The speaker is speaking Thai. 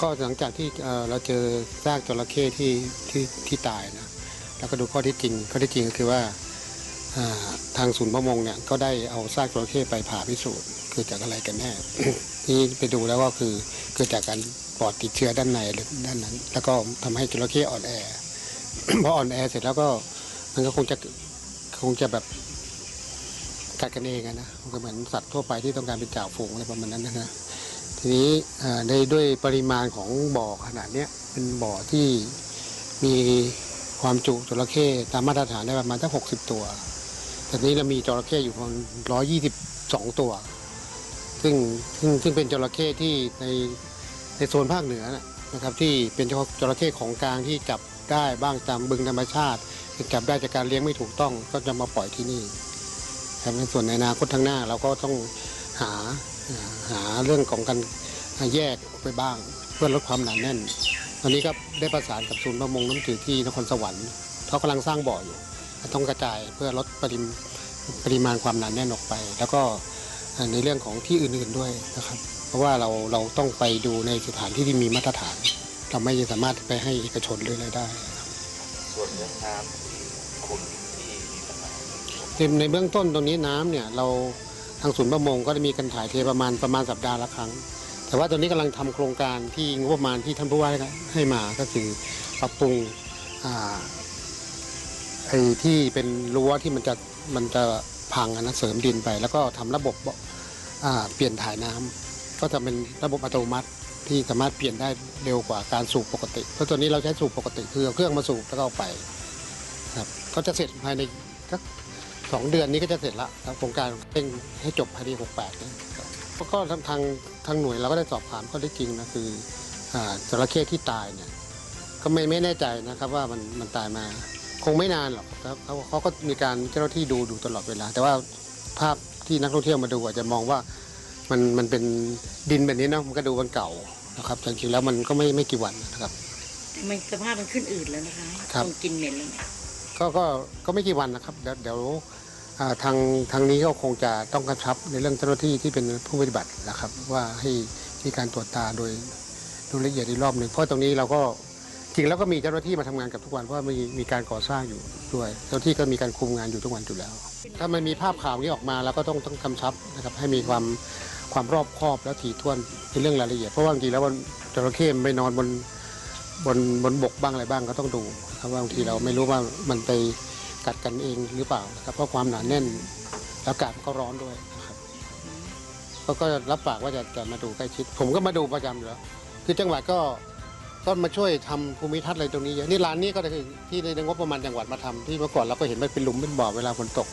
ก็หลังจากที่เราเจอซากจระเข้ที่ที่ที่ตายนะแล้วก็ดูข้อที่จริงข้อที่จริงก็คือว่าทางศูนย์ประมงเนี่ยก็ได้เอาซากจระเข้ไปผ่าพิสูจน์เกิดจากอะไรกันแน่นี่ไปดูแล้วก็คือเกิดจากการปอดติดเชื้อด้านในหรือด้านนั้น แล้วก็ทำให้จระเข้อ่อนแอพออ่อนแอเสร็จแล้วก็มันก็คงจะคงจะแบบกัดกันเองนะมันก็เหมือนสัตว์ทั่วไปที่ต้องการเป็นจ่าฝูงอะไรประมาณนั้นนะนะ ทีนี้ในด้วยปริมาณของบ่อขนาดนี้เป็นบ่อที่มีความจุจระเข้ตามมาตรฐานได้ประมาณสักหกสิบตัวแต่นี้เรามีจระเข้อยู่ประมาณร้อยี่สิบสองตัว ซึ่งซึ่งซึ่งเป็นจระเข้ที่ในในโซนภาคเหนือนะนะครับที่เป็นจระเข้ของกลางที่จับได้บ้างตามบึงธรรมชาติจับได้จากการเลี้ยงไม่ถูกต้องก็จะมาปล่อยที่นี่ครับในส่วนในอนาคตทางหน้าเราก็ต้องหา หาเรื่องของการแยกไปบ้าง เพื่อลดความหนาแน่นตอนนี้ก็ได้ประสานกับศูนย์ประมงน้ำจืดที่นครสวรรค์เขากำลังสร้างบ่ออยู่ ต้องกระจายเพื่อลดปริมปริมาณความหนาแน่นออกไป แล้วก็ในเรื่องของที่อื่นๆด้วยนะครับ เพราะว่าเราเราต้องไปดูในสถานที่ที่มีมาตรฐานเราไม่สามารถไปให้เอกชนหรืออะไรได้ ส่วนเรื่องน้ำที่ขุ่นที่มีปัญหาในในเบื้องต้นตรงนี้น้ำเนี่ยเรา ทางศูนย์ประมงก็ได้มีการถ่ายเทประมาณประมาณสัปดาห์ละครั้ง แต่ว่าตอนนี้กำลังทำโครงการที่งบประมาณที่ท่านผู้ว่าให้มาก็คือปรับปรุงไอ้ที่เป็นรั้วที่มันจะมันจะพังนะเสริมดินไป แล้วก็ทำระบบเปลี่ยนถ่ายน้ำก็จะเป็นระบบอัตโนมัติที่สามารถเปลี่ยนได้เร็วกว่าการสูบปกติ เพราะตัวนี้เราใช้สูบปกติคือเอาเครื่องมาสูบแล้วก็เอาไปครับก็จะเสร็จภายในสัก สองเดือนนี้ก็จะเสร็จละครับโครงการเร่งให้จบภายในหกแปดเนี่ยครับแล้วก็ทางทางทางหน่วยเราก็ได้สอบถามข้อได้จริงนะคืออ่าจระเข้ที่ตายเนี่ยก็ไม่ไม่แน่ใจนะครับว่ามันมันตายมาคงไม่นานหรอกแล้วเขาเขาก็มีการเจ้าหน้าที่ดูดูตลอดเวลา แต่ว่าภาพที่นักท่องเที่ยวมาดูอาจจะมองว่ามันมันเป็นดินแบบนี้เนอะมันก็ดูมันเก่านะครับแต่จริงๆแล้วมันก็ไม่ไม่กี่วันนะครับแต่มันสภาพมันขึ้นอืดแล้วนะคะครับคงกินเหม็นแล้วเนี่ย ก็ก็ก็ไม่กี่วันนะครับ เดี๋ยวเดี๋ยวอ่าทางทางนี้ก็คงจะต้องกระชับในเรื่องเจ้าหน้าที่ที่เป็นผู้ปฏิบัตินะครับ ว่าให้มีการตรวจตาโดยดยละเอียดอีกรอบหนึ่งเพราะตรงนี้เราก็จริงแล้วก็มีเจ้าหน้าที่มาทำงานกับทุกวันเพราะว่ามีมีการก่อสร้างอยู่ด้วยเจ้าหน้าที่ก็มีการคุมงานอยู่ทุกวันอยู่แล้ว ถ้ามันมีภาพข่าวนี้ออกมาเราก็ต้องต้องกำชับนะครับให้มีความความรอบคอบและถี่ถ้วนในเรื่องรายละเอียดเพราะว่าจริงๆแล้วมันจระเข้มันไปนอนบนบนบนบกบ้างอะไรบ้างก็ต้องดู ครับว่าบางทีเราไม่รู้ว่ามันไปกัดกันเองหรือเปล่าครับเพราะความหนาแน่นอากาศก็ร้อนด้วยนะครับก็ก็รับปากว่าจะจะมาดูใกล้ชิด ผมก็มาดูประจำอยู่แล้วคือจังหวัดก็ก็มาช่วยทำภูมิทัศน์อะไรตรงนี้เยอะนี่ร้านนี้ก็คือที่ในงบประมาณจังหวัดมาทำที่เมื่อก่อนเราก็เห็นมันเป็นหลุมเป็นบ่อเวลาฝนตก